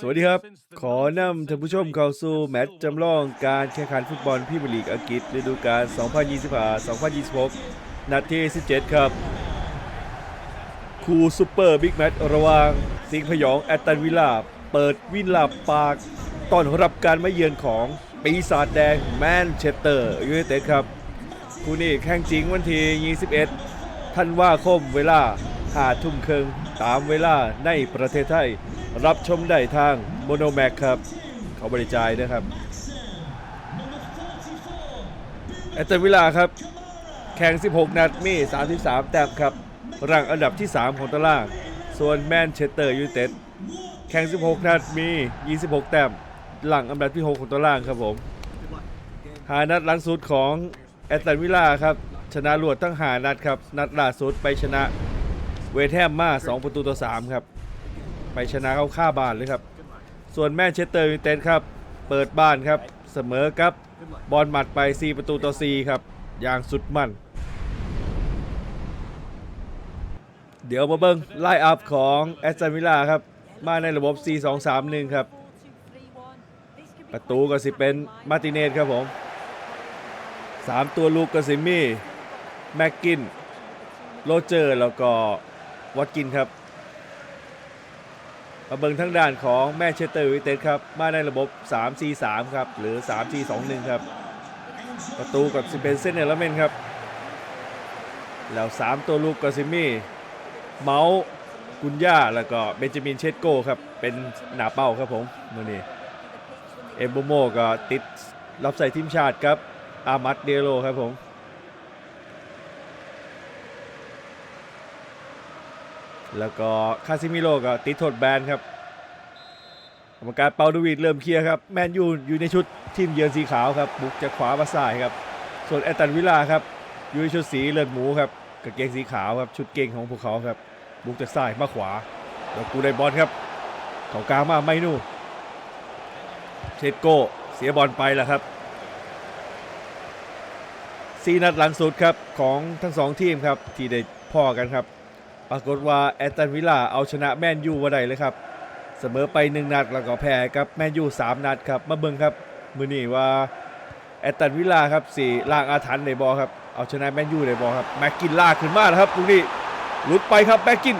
สวัสดีครับ ขอนำท่านผู้ชมเข้าสู่แมตช์จำลองการแข่งขันฟุตบอลพรีเมียร์ลีกอังกฤษฤดูกาล 2025-2026 นัดที่ 17 ครับ คู่ซูเปอร์บิ๊กแมตช์ระหว่าง สิงห์พยองแอตตันวิลล่าเปิดวินลาปากต้อนรับการมาเยือนของปีศาจแดงแมนเชสเตอร์ยูไนเต็ดครับ คู่นี้แข่งจริงวันที่ 21 ธันวาคมเวลา5ทุ่มครึ่ง ตามเวลาในประเทศไทย รับชมได้ทางโมโนแม c ครับ เขาบริจายนะครับ แอตเตอร์วิลลาครับ แข่ง 16 นัดมี 33 แต้มครับ รังอันดับที่ 3 ของตาราง ส่วนแมนเชสเตอร์ยูไนเต็ดแข่ง 16 นัดมี 26 แต้มหลังอันดับที่ 6 ของตารางครับผมหานัดหลังสุดของแอตตันวิลลาครับชนะรวดทั้งหานัดครับ นัดล่าสุดไปชนะ เวทแฮมมา 2 ประตูต่อ 3 ครับ ไปชนะเขาฆ่าบ้านเลยครับ ส่วนแมนเชสเตอร์ยูไนเต็ดครับ เปิดบ้านครับ เสมอกับ บอลหมัดไป 4 ประตูต่อ 4 ครับ อย่างสุดมัน เดี๋ยวมาเบิ้งไล่อัพของแอสตันวิลล่าครับ มาในระบบ 4-2-3-1 ครับ ประตูก็สิเป็นมาร์ติเนสครับผมสามตัวลูกก็สิมี่ แม็กกิน โรเจอร์แล้วก็ วัตกินครับมาเบิงทั้งด้านของแมนเชสเตอร์ยูไนเต็ดครับ มาในระบบ 3-4-3 ครับ หรือ 3-4-2-1 ครับ ประตูกับสิเปนเส้นเอลเมนครับ แล้ว 3 ตัวลูกก็ซิมี่ เมาส์กุนย่า แล้วก็เบนจามินเชสโก้ครับ เป็นหนาเป้าครับผมมื่อนี้ เอมโบโมก็ติดรับใส่ทีมชาติครับ อามัดเดโลครับผม แล้วก็คาซิมิโลก็ติดโทษแบนครับกรรมการเปาดูวิดเริ่มเคลียร์ครับแมนยูอยู่ในชุดทีมเยือนสีขาวครับบุกจากขวามาซ้ายครับ ส่วนแอตันวิลล่าครับอยู่ในชุดสีเลือดหมูครับกางเกงสีขาวครับชุดเก่งของพวกเขาครับ บุกจากซ้ายมาขวาแล้วกูได้บอลครับเขากลางมาไม่นู่เชดโก้เสียบอลไปแล้วครับซีนัดหลังสุดครับของทั้งสองทีมครับที่ได้พ่อกันครับ ปรากฏว่าแอตตันวิลล่าเอาชนะแมนยูมาได้เลยครับ เสมอไป 1 นัดแล้วก็แพ้กับแมนยู3 นัดครับ มาเบิ่งครับ มือนี้ว่าแอตตันวิลล่าครับสี่ล่างอาถรรพ์ในบอลครับ เอาชนะแมนยูในบอลครับ แม็กกินลากขึ้นมาแล้วครับลูกนี้หลุดไปครับแม็กกิน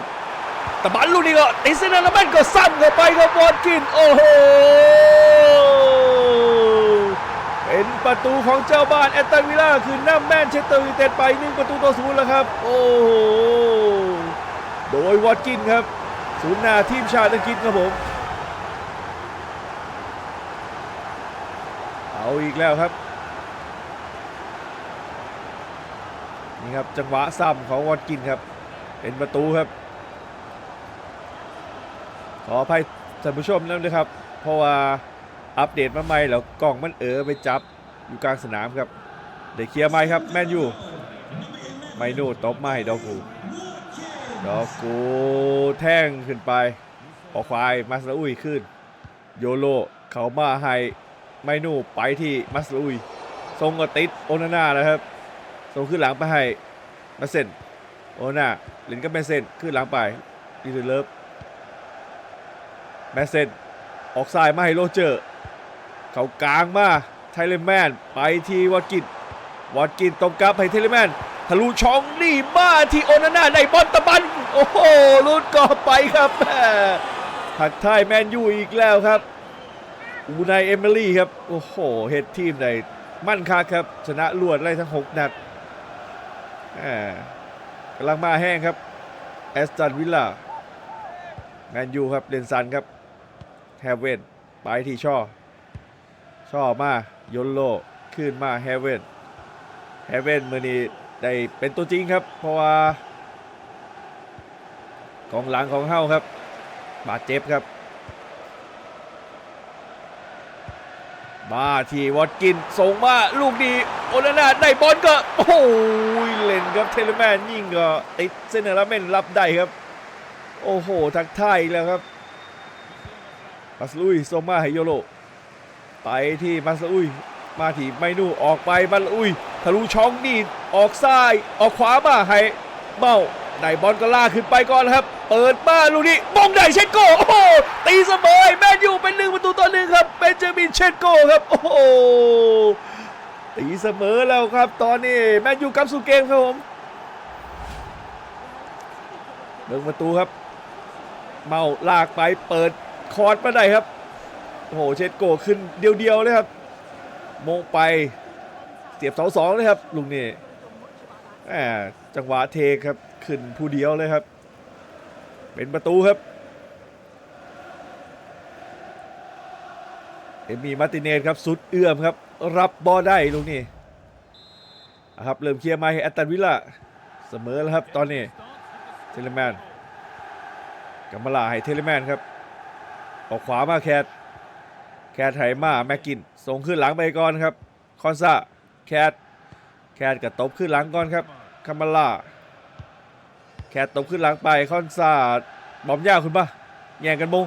ตะบันลูกนี้ก็ติดเส้นแล้วแม่นก็ซ้ำเข้าไปครับบอลกินโอ้โหเป็นประตูของเจ้าบ้านแอตตันวิลล่าคือนำแมนเชสเตอร์ยูไนเต็ดไป1ประตูต่อศูนย์แล้วครับ โอ้โห โดยวอตกินครับศูนย์หน้าทีมชาติอังกฤษครับผม เอาอีกแล้วครับ นี่ครับจังหวะซ้ำของวอตกินครับ เป็นประตูครับ ขออภัยท่านผู้ชมนั่นเลยครับ เพราะว่าอัปเดตมาใหม่แล้วกล้องมันเออไปจับอยู่กลางสนามครับเดี๋ยวเคลียร์ไม่ครับแมนยูไมโน่ตบไม่ดอกกู ดอกกูแท่งขึ้นไปออกควายมาสลาอุยขึ้น โยโลเขามาให้ไมน่ไปที่มาสลาอุยทรงก็ติดโอนาน่าแล้วครับส่งขึ้นหลังไปให้มาเซนโอนาน่าเล่นก็แมเซนขึ้นหลังไปดีเลิฟแมสเซนออกซ้ายมาให้โรเจอร์ เขากลางมาไทเลแมนไปที่วอตกินวอตกินตรงกลับให้ไทเลแมน ทะลุช่องนี่มาที่โอนาน่าในบอลตะบัน โอ้โหลุดก็ไปครับหักทายแมนยูอีกแล้วครับอูไนเอมิลี่ครับ โอ้โหเฮดทีมในมั่นคักครับ ชนะรวดไล่ทั้ง 6 นัดแหมกำลังมาแห้งครับแอสตันวิลล่าแมนยูครับเดนซันครับแฮเวนไปที่ช่อ ช่อมา ยนโล ขึ้นมาแฮเวนแฮเวนมือนี้ ได้เป็นตัวจริงครับ เพราะว่ากองหลังของเฮาครับ บาดเจ็บครับ มาที่วอตกินส่งมาลูกดีโอนาน่าได้บอลก็ โอ้ยเล่นครับเทเลแมนยิงก็ติดเซนเนอร์ลาเมนรับได้ครับ โอ้โหทักทายแล้วครับมาสลุยส่งมาให้โยโลไปที่มาสลุยมาที่ไมนูออกไปมาสลุย ทะลุช่องนี่ออกซ้ายออกขวามาให้เมาในบอลก็ล่าขึ้นไปก่อนครับ เปิดมาลูกนี้บองได้เชนโกโอ้โหตีเสมอแมนยูเป็นหนึ่งประตูต่อหนึ่งครับเบนจามินเชนโกครับโอ้โหตีเสมอแล้วครับ ตอนนี้แมนยูกลับสู่เกมครับผมเบิ่งประตูครับ เมาลากไปเปิดคอร์ดมาได้ครับโอ้โหเชนโกขึ้นเดียวๆเลยครับมงไป เสียบเสาสองเลยครับลุงนี่แหมจังหวะเทครับขึ้นผู้เดียวเลยครับ เป็นประตูครับเอมีมาติเนสครับสุดเอื้อมครับ รับบอลได้ลูกนี้อะครับเริ่มเคลียร์มาให้แอตตันวิลล่าเสมอแล้วครับตอนนี้เทเลแมนกัมมาลาให้เทเลแมนครับออกขวามาแคทแคทไถมาแม็กกินส่งขึ้นหลังไปก่อนครับคอนซา แคทแคทกับตบขึ้นหลังก่อนครับกัมาล่าแคทตบขึ้นหลังไปคอนซาดบอมยาวคุณปะแย่งกันมง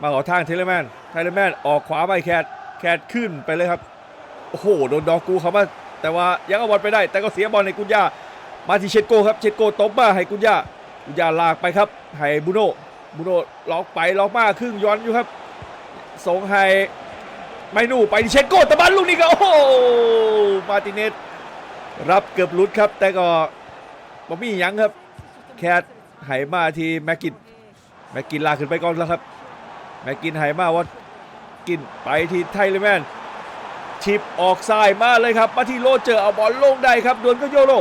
มาขอทางเทเลแมนเทเลแมนออกขวาไปแคทแคทขึ้นไปเลยครับโอ้โหโดนดอกกูเขามาแต่ว่ายังเอาบอลไปได้ แต่ก็เสียบอลในกุญญามาที่เชดโกครับเชดโกตบมาให้กุญญากุญญาลากไปครับให้บูโนบูโนล็อกไปล็อกมาครึ่งย้อนอยู่ครับส่งให้ ไม่นู่ไปที่เชดโกตะบันลูกนี้ก็โอ้โหมาติเนสรับเกือบลุดครับ แต่ก็บอมี่ยังครับ แคทไหมาที่แม็กกินแม็กกินลาขึ้นไปก่อนแล้วครับ แม็กกินไหมาว่ากินไปที่ไทเลแมนชิปออกซ้ายมาเลยครับ มาที่โลเจอเอาบอลลงได้ครับดวลก็โยโร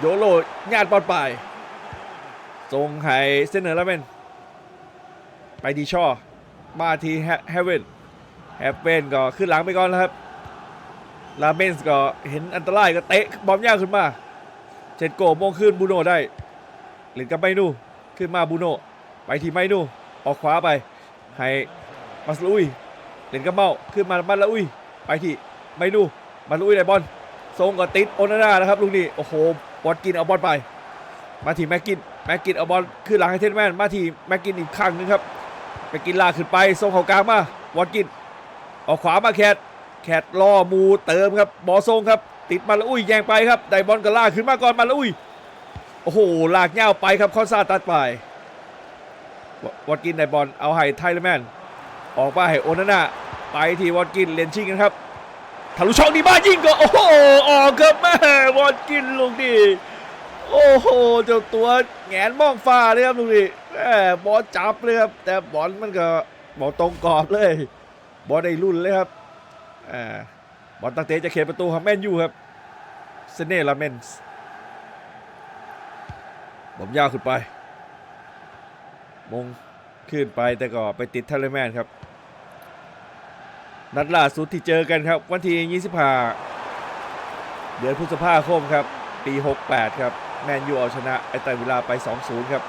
โยโรญาติบอลไปส่งให้เซนเนอร์ลาเมนไปดีช่อมาที่แฮเวน แฮเวนก็ขึ้นหลังไปก่อนแล้วครับ ลาเมนส์ก็เห็นอันตรายก็เตะบอลยากขึ้นมาเชนโกโมงขึ้นบูโน่ได้เล่นกับไมนูขึ้นมาบูโน่ไปที่ไมนูออกขวาไป ให้มาสลุยเล่นกับเมาขึ้นมามาละอุยไปที่ไมนูมาลุยได้บอลทรงก็ติดโอนาน่านะครับลุงนี่โอ้โหบอลกินเอาบอลไป มาที่แม็กกินแม็กกินเอาบอลขึ้นหลังให้เทนแมนมาที่แม็กกินอีกข้างหนึงครับแม็กกินลากขึ้นไปทรงเขากลางมาวอลกิน ออกขวามาแคทแคทล่อมูเติมครับบอลทรงครับ ติดมาละอุ้ยแยงไปครับไดบอลก็ลากขึ้นมาก่อนมาละอุ้ยโอ้โหลากเง่าไปครับคอนซาตัดไปวอตกินไดบอลเอาให้ไทเลแมนออกมาให้โอนาน่าไปที่วอตกินเลนชิงกันครับทะลุช่องดีบ้ายิงก็โอ้โหออกครับแม่วอตกินลูกดีโอ้โหเจ้าตัวแงนมองฟ้าเลยครับลูกดีแม่บอลจับเลยครับแต่บอลมันก็บอลตรงกรอบเลย บอลได้รุ่นเลยครับอบอลตั้งเตะจะเขตประตูของแมนยูครับเซเน่ลาเมนส์บอมยาวขึ้นไป มงขึ้นไปแต่ก็ไปติดเทเลแมนครับ นัดล่าสุดที่เจอกันครับ วันที่25เดือนพฤษภาคมครับ ปี 68 ครับ แมนยูเอาชนะไอตันวิลาไป 2-0 ครับ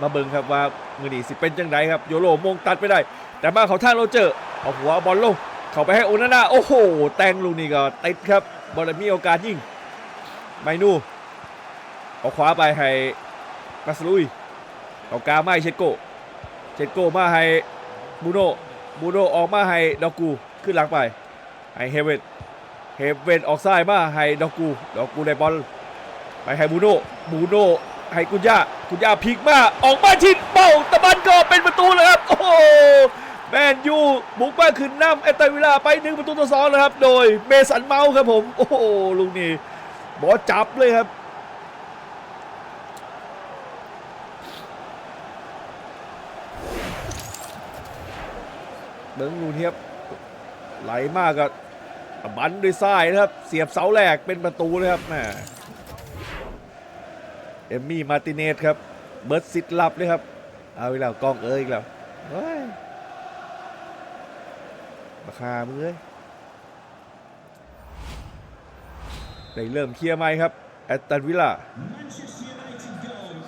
มาเบิ่งครับว่ามือนีสิเป็นจังไดครับ โยโรมงตัดไปได้ แต่มาเขาท่าโรเจอร์เอาหัวบอลลงเขาไปให้โอนาน่าโอ้โห แตงลูกนี้ก็ติดครับบอลมีโอกาสยิงไมนูเอาขวาไปให้มาสลุยเอากางมาให้เชโกเชโกมาให้บูโนบูโนออกมาให้ดอกกูขึ้นหลังไปให้เฮเวนเฮเวนออกซ้ายมาให้ดอกกูดอกกูได้บอลไปให้บูโนบูโนให้กุญญากุญญาพลิกมาออกมาชิดเป้าตะบันก็เป็นประตูเลยครับโอ้ แมนยูบุกมาขึ้นนำแอตตันวิล่าไปหนึ่งประตูต่อสองนะครับ โดยเมสันเมาส์ครับผม โอ้โหลูกนี้บอลจับเลยครับ เบิ้งลูกนี้ครับไหลมากกับบันด้วยซ้ายนะครับ เสียบเสาแรกเป็นประตูเลยครับแหมเอมมี่มาร์ติเนสครับ เบิร์ดซิดลับเลยครับ เอาอีกแล้วกล้องเอ้ยอีกแล้ว ราคามึงเอ้ยได้เริ่มเคลียร์ไหมครับแอตตันวิลล่า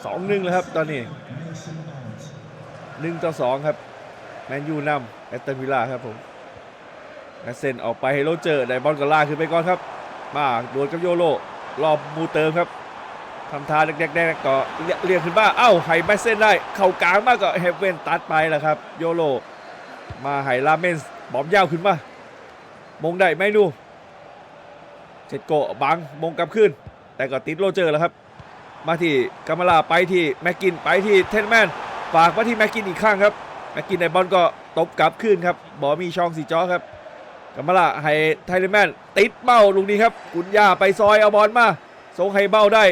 สองหนึ่งแล้วครับตอนนี้หนึ่งต่อสองครับแมนยูนำแอตตันวิลล่าครับผมแมสเซนออกไปให้โรเจอร์ได้บอลก็ลาขึ้นไปก่อนครับ มาโดวลกับโยโรรอบมูเติมครับทำท่าแดกๆก็เรียเรียกขึ้นมาเอ้าไฮแมสเซนได้ เข่ากลางมากก็เฮเวนตัดไปแล้วครับ โยโรมาไฮลาเมนส์ บอมยาวขึ้นมา มงได้ไหมดูเจ็ดโกะบังมงกลับขึ้น แต่ก็ติดโรเจอร์แล้วครับ มาที่กามาลาไปที่แม็กกินไปที่เทนแมนฝากมาที่แม็กกินอีกครั้งครับแม็กกินในบอลก็ตบกลับขึ้นครับบอมีช่องสีจ้อครับกามาลาให้ไทเลแมนติดเมาลูกนี้ครับกุนย่าไปซอยเอาบอลมาส่งให้เมาได้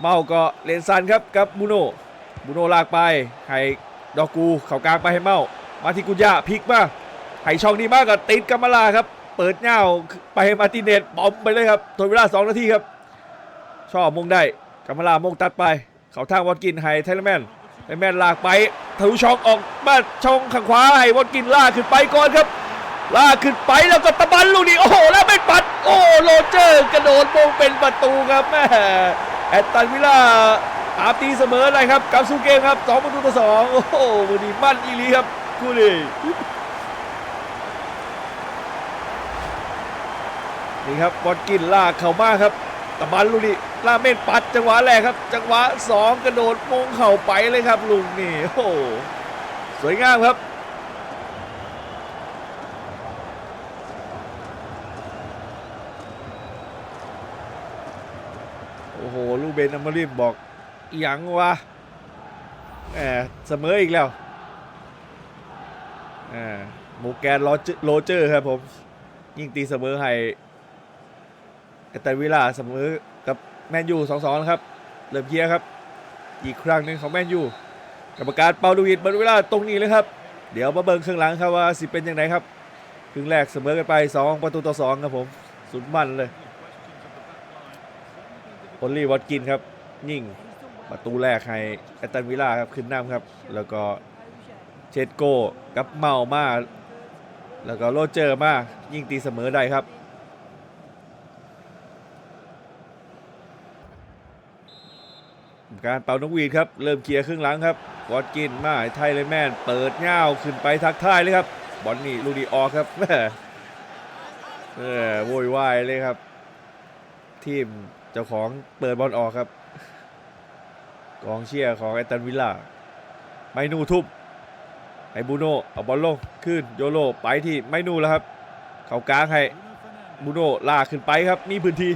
เมาก็เลนซันครับกับบูโน่บูโน่ลากไปให้ดอกกูเข้ากลางไปให้เมา มาที่กุนย่าพลิกมา ให้ช่องนี้มากก็ติดกามาลาครับ เปิดเง่าไปมาติเนตบอมไปเลยครับทนเวลาสองนาทีครับ ชอบมงได้กำมะลามงตัดไป เขาทางวอตกินให้ไทเลแมนไทเลแมนลากไปทะลุช่องออกบ้านช่องข้างขวาให้วอตกินลากขึ้นไปก่อนครับลากขึ้นไปแล้วก็ตะบันลูกนี้โอ้โหแล้วไม่ปัด โอ้โรเจอร์กระโดดมงเป็นประตูครับแม่แอตตันวิลล่าตามตีเสมอเลยครับกับสู่เกมครับสองประตูต่อสองโอ้โหวันนี้มั่นอีลีครับคู่นี้ นี่ครับวอตกินลากเข้ามาครับตะบันลูกนี้ลาเม่นปัดจังหวะแรกครับ จังหวะสองกระโดดมงเข่าไปเลยครับลุงนี่โอ้โหสวยงามครับโอ้โหลูกเบนอมริมบอกอหยังวะแหมเสมออีกแล้วแหมหมูแกนโรเจอร์โรเจอร์ครับผม ยิงตีเสมอให้ แอตตันวิลลาเสมอกับแมนยูสองสองครับเริ่มเคลียร์ครับ อีกครั้งหนึ่งของแมนยูกรรมการเปาลูวิดเบิร์เวลาตรงนี้เลยครับ เดี๋ยวมาเบิ่งครึ่งหลังครับว่าสิเป็นยังไงครับครึ่งแรกเสมอกันไป 2 ประตูต่อ 2 ครับผม สุดมันเลยโอลลี่วอตกินครับ ยิงประตูแรกให้แอตันวิลล่าครับ ขึ้นนำครับ แล้วก็เชดโก้กับเมามา แล้วก็โรเจอร์มา ยิงตีเสมอได้ครับ การเป่านกหวีดครับ เริ่มเคลียร์ครึ่งหลังครับวอตกินมาไทยเลยแมนเปิดเง่าขึ้นไปทักทายเลยครับ บอลนี่ลูดีออกครับแม่เออโวยวายเลยครับ ทีมเจ้าของเปิดบอลออกครับ กองเชียร์ของแอตันวิลล่าไมนูทุบให้บูโน่เอาบอลลงขึ้นโยโรไปที่ไมนูแล้วครับ เขากลางให้บูโน่ลากขึ้นไปครับ มีพื้นที่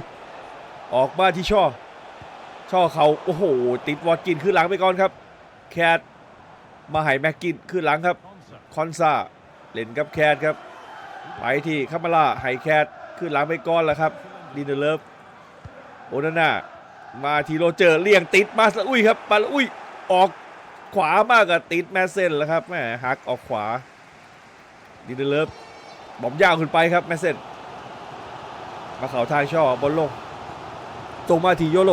ออกมาที่ช่อ ช่อเขาโอ้โห ติดวอตกินขึ้นหลังไปก่อนครับ แคทมาให้แม็กกินขึ้นหลังครับ คอนซาเล่นกับแคทครับไปที่คามาลาให้แคทขึ้นหลังไปก่อนแล้วครับดินเดอร์เลิฟโอนาน่ามาทีโรเจอร์เลี่ยงติดมาสอุ้ยครับมาลอุ้ยออกขวามากกับติดแมสเซนแล้วครับแหมหักออกขวาดินเดอร์เลิฟบอมยาวขึ้นไปครับแมสเซนมาเข่าทางช่อบอลลงตรงมาทีโยโร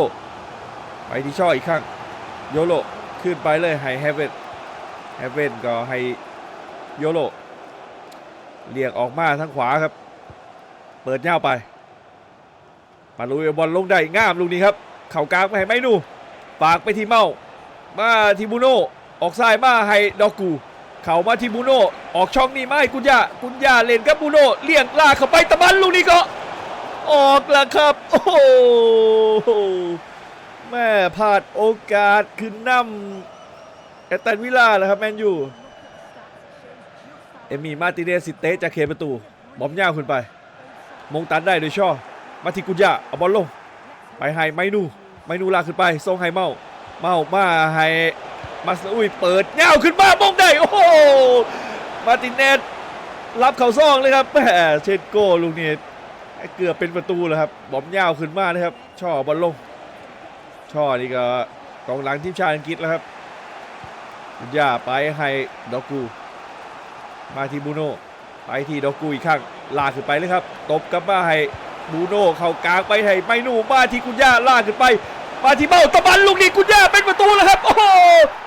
ไปที่ช่ออีกครั้งโยโรขึ้นไปเลยให้เฮเวนเฮเวนก็ให้โยโรเรียกออกมาทางขวาครับ เปิดเง่าไป มาลุยบอลลงได้ง่ามลูกนี้ครับ เข่ากลางไปให้ไม่นูฝากไปที่เมา มาทีบูโนออกซ้ายมาให้ดอกกู เข่ามาทีบูโนออกช่องนี้มาให้กุญญากุญญาเล่นกับบูโนเลี่ยงลากเข้าไปตะบันลูกนี้ก็ ออกแล้วครับ โอ้โห แม่พลาดโอกาสคือนำแอตตันวิลล่าแล้วครับแมนยูเอมี่มาติเนสิเตจากเขตประตู บอมยาวขึ้นไป มงตันได้โดยช่อ มาที่กุญยาเอาบอลลง ไปให้ไมนู ไมนูลากขึ้นไปทรงให้เมา เมามาให้มาสอุยเปิดยาวขึ้นมามงได้ โอ้โห มาติเนสรับเข่าซองเลยครับแหมเชดโก้ลูกนี้เกือบเป็นประตูแล้วครับ บอมยาวขึ้นมานะครับ ช่อบอลลง ช่อนี่ก็กองหลังทีมชาติอังกฤษแล้วครับคุณย่าไปให้ดอกกู มาที่บูโน่ไปที่ดอกกูอีกครั้งลากขึ้นไปเลยครับ ตบกลับมาให้บูโน่เข้ากลางไปให้ไมนูมาที่คุณย่าลากขึ้นไปมาที่เบ้าตะบันลูกนี้คุณย่าเป็นประตูแล้วครับ โอ้โห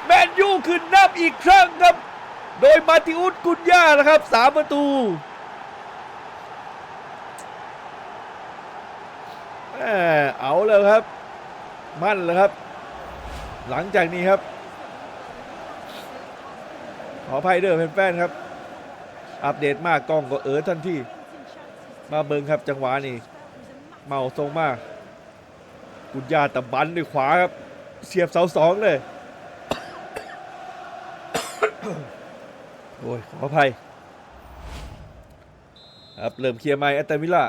แมนยูขึ้นนับอีกครั้งครับ โดยมาติอุสกุนย่านะครับสามประตูแหม่เอาเลยครับ มั่นแล้วครับ หลังจากนี้ครับ ขออภัยเด้อแฟนๆครับ อัปเดตมากกล้องก็เออทันทีมาเบิงครับจังหวะนี้เมาทรงมาก กุญญาตะบันด้วยขวาครับ เสียบเสาสองเลย โอ้ยขออภัยครับเริ่มเคลียร์ไมค์แอตเตวิลล่า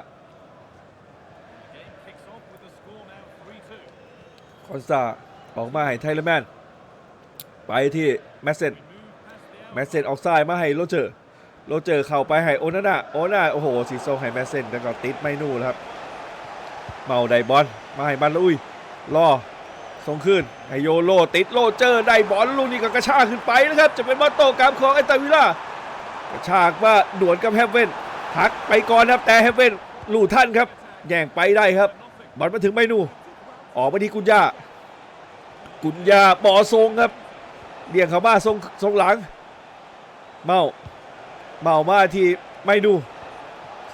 คอนซาออกมาให้ไทเลแมนไปที่แมสเซนแมสเซนออกซ้ายมาให้โรเจอร์โรเจอร์เข้าไปให้โอนาน่าโอนาน่าโอ้โหสีส้มให้แมสเซนแล้วก็ติดไม่นู่นครับ เมาไดบอลมาให้มันล้วอุ้ยรอส่งขึ้นให้โยโลติดโรเจอร์ได้บอลลูกนี้ก็กระชากขึ้นไปนะครับ จะเป็นมาโตกรรมของไอตาวิล่ากระชากว่าด่วนกับแฮฟเว่นหักไปก่อนครับแต่แฮฟเว่นลู่ท่านครับแย่งไปได้ครับบอลมาถึงไม่นู่ ออกมาที่กุญญากุญญาบอทรงครับเลี่ยงเขามาทรงทรงหลัง เมาเมามาที่ไม่ดู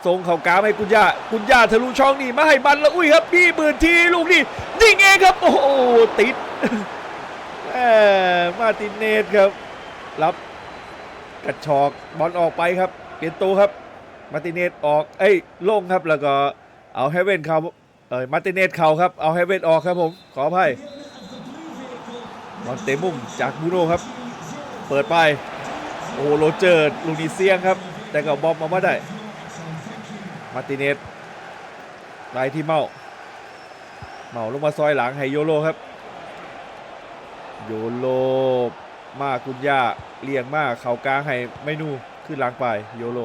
ทรงเขากามให้กุญญากุญญาทะลุช่องนี่มาให้บันแล้วอุ้ยครับพี่มื่นทีลูกนี่ยิงเองครับโอ้โหติดแหมมาตินเนสครับ รับกระชอกบอลออกไปครับ เปลี่ยนตัวครับ มาตินเนสออกเอ้ยลงครับแล้วก็เอาเฮเว่นเขา เอ้ยมาติเนสเข่าครับ เอาเฮเวนออกครับผม ขออภัยบอลเตะมุมจากบูโน่ครับ เปิดไป โอ้โหโรเจอร์ลูนิเซียงครับ แต่ก็บอมมาไม่ได้ มาติเนสไล่ที่เมาเมาลงมาซอยหลังให้โยโลครับ โยโลมากุญญาเลี้ยงมาเข่ากลางให้ไม่นูขึ้นหลังไปโยโล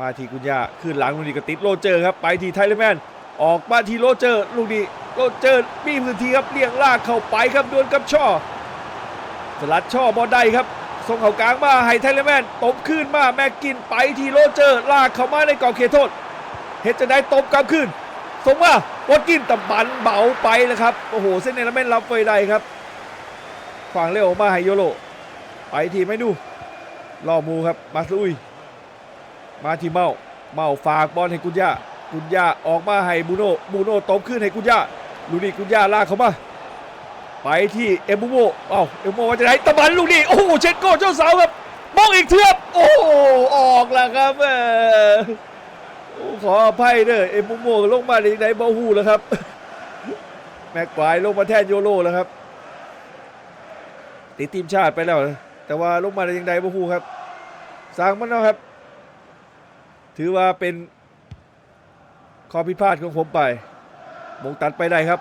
มาทีกุญญาขึ้นหลังลูกนี้ก็ติดโรเจอร์ครับ ไปทีไทเลแมน ออกมาทีโรเจอร์ลูกนี้โรเจอร์มีพื้นที่ครับเลี้ยงลากเข้าไปครับดวลกับช่อสลัดช่อบอลได้ครับส่งเข้ากลางมาให้ไทเลแมนตบขึ้นมาแม็กกินไปทีโรเจอร์ลากเข้ามาในกรอบเขตโทษเฮดจะได้ตบกลับขึ้นส่งมาวอตกินตะบันเบาไปแล้วครับโอ้โหเส้นเนลแมนรับไว้ได้ครับฝั่งเร็วมาให้โยโลไปทีไม่ดูล่อมูครับมาสลุยมาที่เมาเมาฝากบอลให้กุญญา กุญญาออกมาให้บูโน่บูโน่ตบขึ้นให้กุญญาลูกนี้กุญญาลากเข้ามาไปที่เอมบูโมเอ้าเอมบูโมว่าจะไหนตะบันลูกนี้โอ้โหเช็ดโก้เจ้าสาวครับมองอีกเทือบโอ้โหออกแล้วครับขออภัยเด้อเอมบูโมลงมาในไหนบอฮูแล้วครับแม็กควายลงมาแทนโยโรแล้วครับติดทีมชาติไปแล้ว แต่ว่าลงมาในยังไงบอฮูครับสร้างมันเนาะครับ ถือว่าเป็น ข้อพิพาทของผมไปมงตัดไปได้ครับ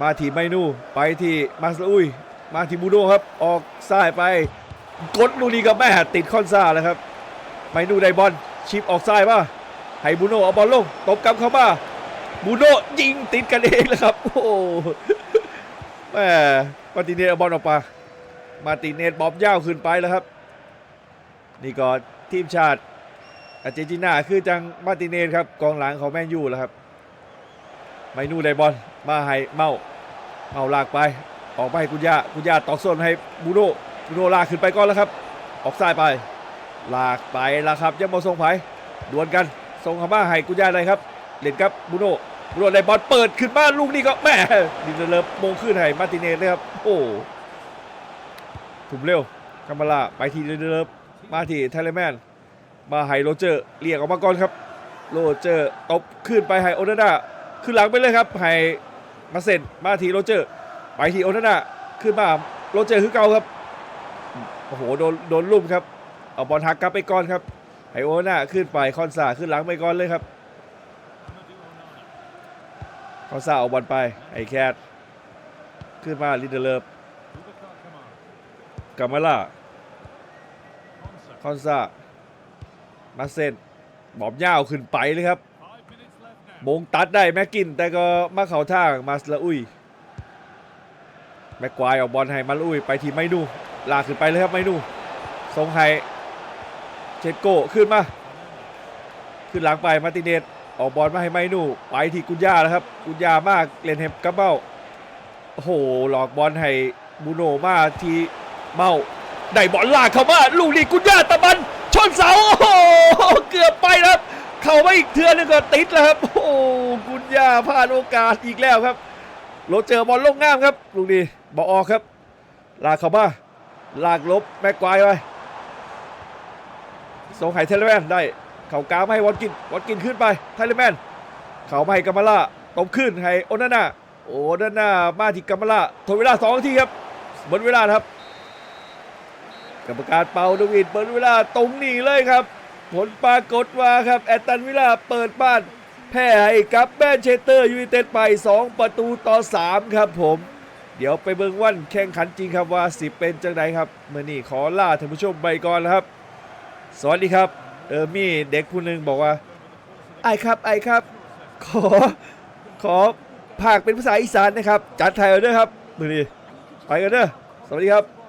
มาที่ไมนูไปที่มาสอุยมาที่บูโดครับ ออกซ้ายไป กดลูกนี้กับแม่ติดคอนซาแล้วครับไมนูได้บอลชิปออกซ้ายมาให้บูโนเอาบอลลงตบกลับเข้ามาบูโนยิงติดกันเองแล้วครับ โอ้แม่มาติเนสเอาบอลออกมามาติเนสบอมยาวขึ้นไปแล้วครับ นี่ก็ทีมชาติ อาร์เจนตินาคือจังมาติเนสครับกองหลังของแมนยูแล้วครับไมนูไดบอลมาให้เมาเมาลากไป ออกไปกุญญากุญญาตอกส้นให้บูโนบูโนลากขึ้นไปก่อนแล้วครับ ออกซ้ายไป ลากไปล้วครับยังมาส่งไผดวลกันส่งขามาให้กุญญาได้ครับเล่นครับบูโนบูโนไดบอลเปิดขึ้นมาลูกนี้ก็แม่ดินเลิฟมงขึ้นให้มาติเนสเลยครับโอ้ถุมเร็วคามบาลาไปทีดินเลิฟมาที่ไทเลแมน มาให้โรเจอร์เรียกออกมาก่อนครับโรเจอร์ตบขึ้นไปให้โอนาน่าขึ้นหลังไปเลยครับให้มาเซ็นมาทีโรเจอร์ไปทีโอนาน่าขึ้นมาโรเจอร์คือเก่าครับโอ้โหโดนโดนลุ่มครับเอาบอลหักกลับไปก่อนครับให้โอนาน่าขึ้นไปคอนซาขึ้นหลังไปก่อนเลยครับคอนซาเอาบอลไปไอแคทขึ้นมาลิเดอร์เลิฟกามาล่าคอนซา มาเซ็นบอมยาวขึ้นไปเลยครับ มงตัดได้แม็กกิน แต่ก็มาเข่าทางมาสลาอุยแม็กควายเอาบอลให้มาลาอุยไปทีไม่ดูลากขึ้นไปเลยครับไม่ดูทรงให้เชดโก้ขึ้นมา ขึ้นหลังไปมาติเนสออกบอลมาให้ไม่ดูไปที่กุญญาแล้วครับ กุญญามากเลนเฮมกับเบ้าโอ้โหหลอกบอลให้บูโนมาทีเมาได้บอลลากเข้ามาลูกนี้กุญญาตะบันชนเสาโอ้โห เกือบไปแล้วเข้ามาอีกเทือนึงก็ติดแล้วครับ โอ้โหกุญญาพลาดโอกาสอีกแล้วครับโรเจอร์บอลลงง่ามครับลูกนี้บอลออกครับ ลากเข้ามาลากลบแม็กควายไปส่งให้เทเลแมนได้ เข่ากลางมให้วอตกินวอตกินขึ้นไปไทเลแมนเข่ามาให้กัมมาล่าตบขึ้นให้โอนาน่าโอนาน่ามาที่กัมมาล่าทนเวลาสองทีครับหมดเวลาครับกรรมการเป่าดวิดเปิดเวลาตรงนี้เลยครับ ผลปรากฏว่าครับแอตตันวิลลาเปิดบ้านแพ้ให้กับแมนเชสเตอร์ยูไนเต็ดไป 2 ประตูต่อ 3 ครับผม เดี๋ยวไปเบิงวันแข่งขันจริงครับว่าสิเป็นจังไดครับเมื่อนี้ขอลาท่านผู้ชมไปก่อนครับ สวัสดีครับ เออมี่เด็กผู้หนึ่งบอกว่าไอครับไอครับ ขอขอภาคเป็นภาษาอีสานนะครับ จัดไทยเอาเด้อครับ มือนี้ไปกันเด้อสวัสดีครับ